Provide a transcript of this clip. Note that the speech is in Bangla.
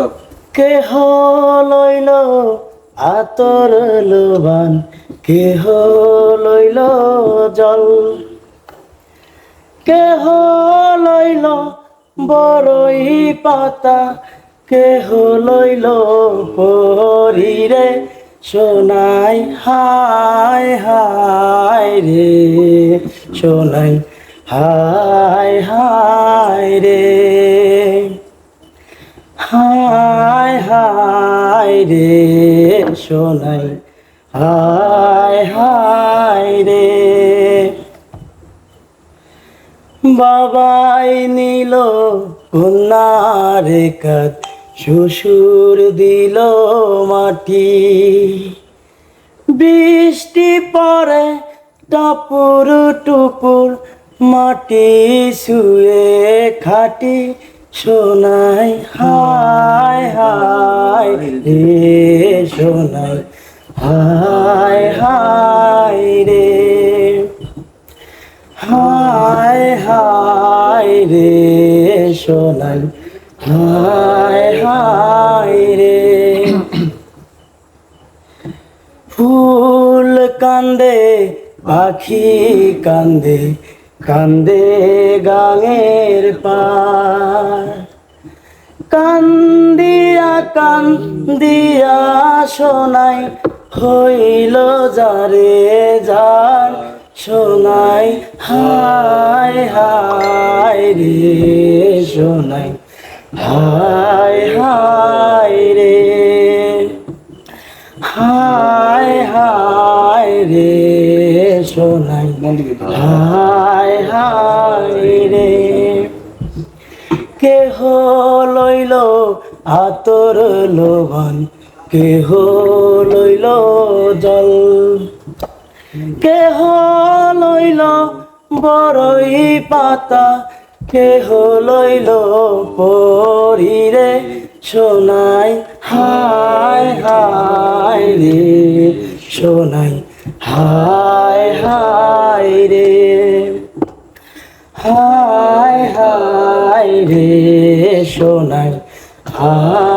গাও কেহ লইল আতর লোবান, কেহ লইল জল। কেহ লইল বড়ই পাতা, কেহ লইল পরিরে, সোনাই হায় হায় রে, সোনাই হায় হায় রে। হায় হায় রে সোনাই, হায় হায় রে। বাবাই নিল কন্যার কাত শ্বশুর দিল মাটি। বৃষ্টি পরে টাপুর টুপুর মাটি শুয়ে খাটি সোনাই হায় হায়, রে সোনাই হায় হায়, রে। হায় হায়, রে সোনাই হায় হায়, রে। ফুল কান্দে, পাখি কান্দে কান্দে গাঙের পার কান্দিয়া কান্দিয়া সোনাই হইল যারে যার সোনাই হায় হায় রে সোনাই হায় হায় রে হায় হায় রে সোনাই হায় হায় রে। কেহ লইল আতর লোভন, কেহ লইল জল। কেহ লইল বড়ই পাতা, কেহ লইল পরিরে সোনাই, হায় হায় রে সোনাই, হায় হায় রে। হায় হায় রে সোনাই হায়